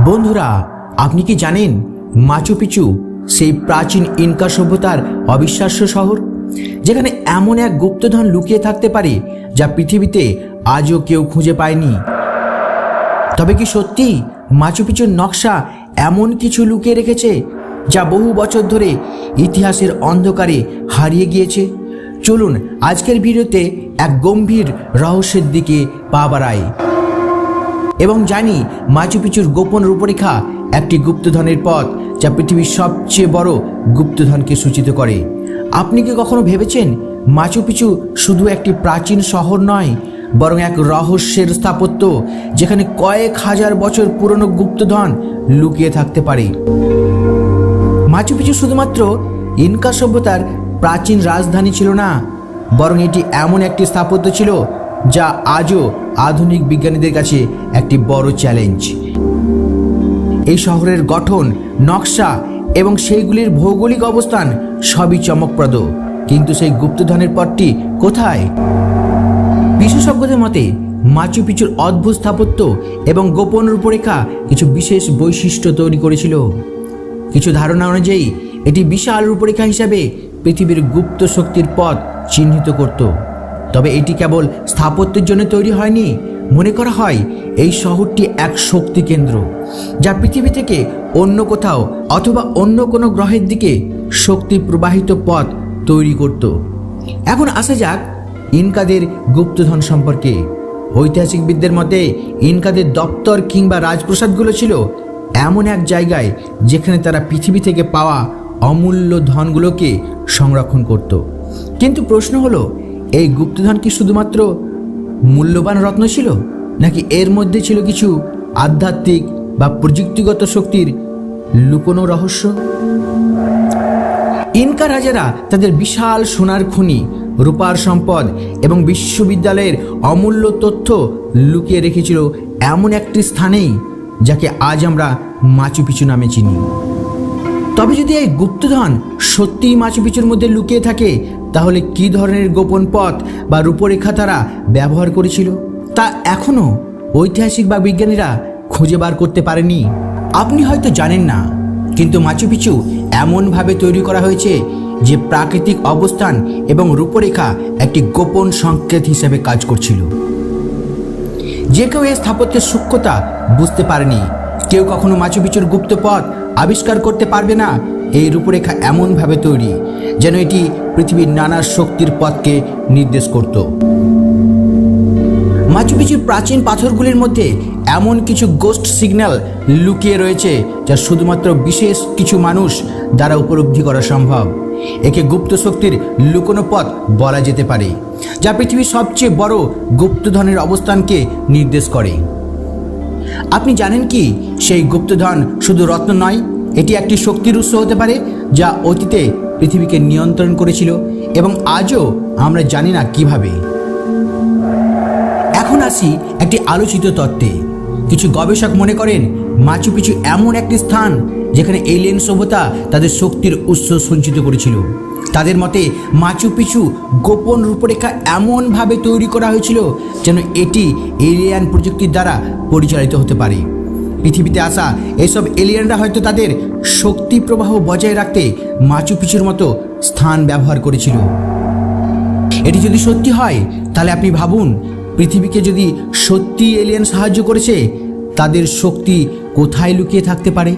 বন্ধুরা, আপনি কি জানেন মাচু পিচু সেই প্রাচীন ইনকা সভ্যতার অবিশ্বাস্য শহর? যেখানে এমন এক গুপ্তধন লুকিয়ে থাকতে পারে যা পৃথিবীতে আজও কেউ খুঁজে পায়নি। তবে কি সত্যি মাচু পিচুর নকশা এমন কিছু লুকিয়ে রেখেছে যা বহু বছর ধরে ইতিহাসের অন্ধকারে হারিয়ে গিয়েছে? চলুন আজকের ভিডিওতে এক গম্ভীর রহস্যের দিকে পা বাড়াই। এবং জানি মাচু পিচুর গোপন রূপরেখা একটি গুপ্তধনের পথ যা পৃথিবীর সবচেয়ে বড় গুপ্তধনকে সূচিত করে। আপনি কি কখনো ভেবেছেন মাচু পিচু শুধু একটি প্রাচীন শহর নয়, বরং এক রহস্যের স্থাপত্য যেখানে কয়েক হাজার বছর পুরনো গুপ্তধন লুকিয়ে থাকতে পারে? মাচু পিচু শুধুমাত্র ইনকা সভ্যতার প্রাচীন রাজধানী ছিল না, বরং এটি এমন একটি স্থাপত্য ছিল যা আজও আধুনিক বিজ্ঞানীদের কাছে একটি বড় চ্যালেঞ্জ। এই শহরের গঠন, নকশা এবং সেইগুলির ভৌগোলিক অবস্থান সবই চমকপ্রদ। কিন্তু সেই গুপ্তধনের পথটি কোথায়? বিশেষজ্ঞদের মতে, মাচু পিচুর অদ্ভুত স্থাপত্য এবং গোপন রূপরেখা কিছু বিশেষ বৈশিষ্ট্য তৈরি করেছিল। কিছু ধারণা অনুযায়ী, এটি বিশাল রূপরেখা হিসাবে পৃথিবীর গুপ্ত শক্তির পথ চিহ্নিত করত। তবে এটি কেবল স্থাপত্যের জন্য তৈরি হয়নি। মনে করা হয়, এই শহরটি এক শক্তি কেন্দ্র, যা পৃথিবী থেকে অন্য কোথাও অথবা অন্য কোনো গ্রহের দিকে শক্তি প্রবাহিত পথ তৈরি করত। এখন আসা যাক ইনকাদের গুপ্তধন সম্পর্কে। ঐতিহাসিকবিদদের মতে, ইনকাদের দপ্তর কিংবা রাজপ্রসাদগুলো ছিল এমন এক জায়গায় যেখানে তারা পৃথিবী থেকে পাওয়া অমূল্য ধনগুলোকে সংরক্ষণ করত। কিন্তু প্রশ্ন হলো এই গুপ্তধন কি শুধুমাত্র মূল্যবান রত্ন ছিল? নাকি এর মধ্যে ছিল কিছু আধ্যাত্মিক বা প্রযুক্তিগত শক্তির লুকোনো রহস্য? ইনকা রাজারা তাদের বিশাল সোনার খনি, রূপার সম্পদ এবং বিশ্ববিদ্যালয়ের অমূল্য তথ্য লুকিয়ে রেখেছিল এমন একটি স্থানেই, যাকে আজ আমরা মাচু পিছু নামে চিনি। তবে যদি এই গুপ্তধন সত্যিই মাচু পিছুর মধ্যে লুকিয়ে থাকে তাহলে কি ধরনের গোপন পথ বা রূপরেখা তারা ব্যবহার করেছিল? তা এখনও ঐতিহাসিক বা বিজ্ঞানীরা খুঁজে বার করতে পারেনি। আপনি হয়তো জানেন না, কিন্তু মাচু পিছু এমনভাবে তৈরি করা হয়েছে যে প্রাকৃতিক অবস্থান এবং রূপরেখা একটি গোপন সংকেত হিসেবে কাজ করছিল। যে কেউ এই স্থাপত্যের সূক্ষ্মতা বুঝতে পারেনি। কেউ কখনো মাচু পিচুর গুপ্ত পথ আবিষ্কার করতে পারবে না এই রূপরেখা এমনভাবে তৈরি যেন এটি পৃথিবীর নানা শক্তির পথকে নির্দেশ করত। মাচু পিচুর প্রাচীন পাথরগুলির মধ্যে এমন কিছু গোস্ট সিগন্যাল লুকিয়ে রয়েছে যা শুধুমাত্র বিশেষ কিছু মানুষ দ্বারা উপলব্ধি করা সম্ভব। একে গুপ্ত শক্তির লুকোনো পথ বলা যেতে পারে, যা পৃথিবীর সবচেয়ে বড় গুপ্তধনের অবস্থানকে নির্দেশ করে। আপনি জানেন কি, সেই গুপ্তধন শুধু রত্ন নয় এটি একটি শক্তির উৎস হতে পারে যা অতীতে পৃথিবীকে নিয়ন্ত্রণ করেছিল এবং আজও আমরা জানি না কীভাবে। এখন আসি একটি আলোচিত তত্ত্বে। কিছু গবেষক মনে করেন, মাচু পিছু এমন একটি স্থান যেখানে এলিয়েন সভ্যতা তাদের শক্তির উৎস সঞ্চিত করেছিল। তাদের মতে, মাচু পিছু গোপন রূপরেখা এমনভাবে তৈরি করা হয়েছিল যেন এটি এলিয়ান প্রযুক্তির দ্বারা পরিচালিত হতে পারে। পৃথিবীতে আসা এসব এলিয়ানরা হয়তো তাদের শক্তি প্রবাহ বজায় রাখতে মাচু পিছুর মতো স্থান ব্যবহার করেছিল। এটি যদি সত্যি হয়, তাহলে আপনি ভাবুন, পৃথিবীকে যদি সত্যি এলিয়েন সাহায্য করেছে, তাদের শক্তি কোথায় লুকিয়ে থাকতে পারে?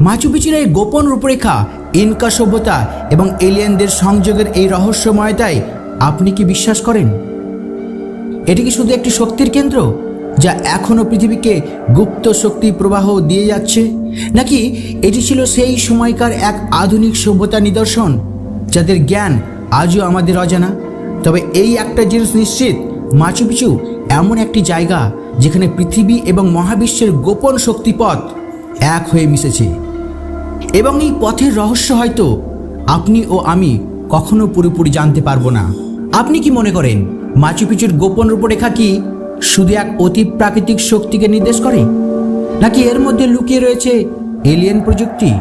মাচু পিচুর এই গোপন রূপরেখা, ইনকা সভ্যতা এবং এলিয়েনদের সংযোগের এই রহস্যময়তায় আপনি কি বিশ্বাস করেন? এটি কি শুধু একটি শক্তির কেন্দ্র? যা এখনও পৃথিবীকে গুপ্ত শক্তি প্রবাহ দিয়ে যাচ্ছে? নাকি এটি ছিল সেই সময়কার এক আধুনিক সভ্যতা নিদর্শন, যাদের জ্ঞান আজও আমাদের অজানা? তবে এই একটা জিনিস নিশ্চিত, মাচু পিছু এমন একটি জায়গা যেখানে পৃথিবী এবং মহাবিশ্বের গোপন শক্তিপথ এক হয়ে মিশেছে। এবং এই পথের রহস্য হয়তো আপনি ও আমি কখনো পুরোপুরি জানতে পারব না। আপনি কি মনে করেন, মাচু পিচুর গোপন রূপরেখা কি শুধু এক অতি প্রাকৃতিক শক্তিকে নির্দেশ করে? নাকি এর মধ্যে লুকিয়ে রয়েছে এলিয়েন প্রযুক্তি?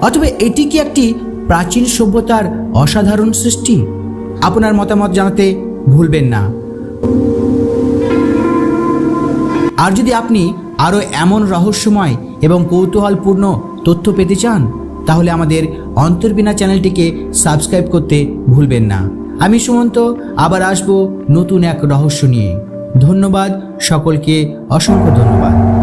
অথবা এটি কি একটি প্রাচীন সভ্যতার অসাধারণ সৃষ্টি? আপনার মতামত জানাতে ভুলবেন না। আর যদি আপনি আরও এমন রহস্যময় এবং কৌতূহলপূর্ণ তথ্য পেতে চান, তাহলে আমাদের অন্তর্বিনা চ্যানেলটিকে সাবস্ক্রাইব করতে ভুলবেন না। আমি সুমন্ত, আবার আসব নতুন এক রহস্য নিয়ে। ধন্যবাদ। সকলকে অসংখ্য ধন্যবাদ।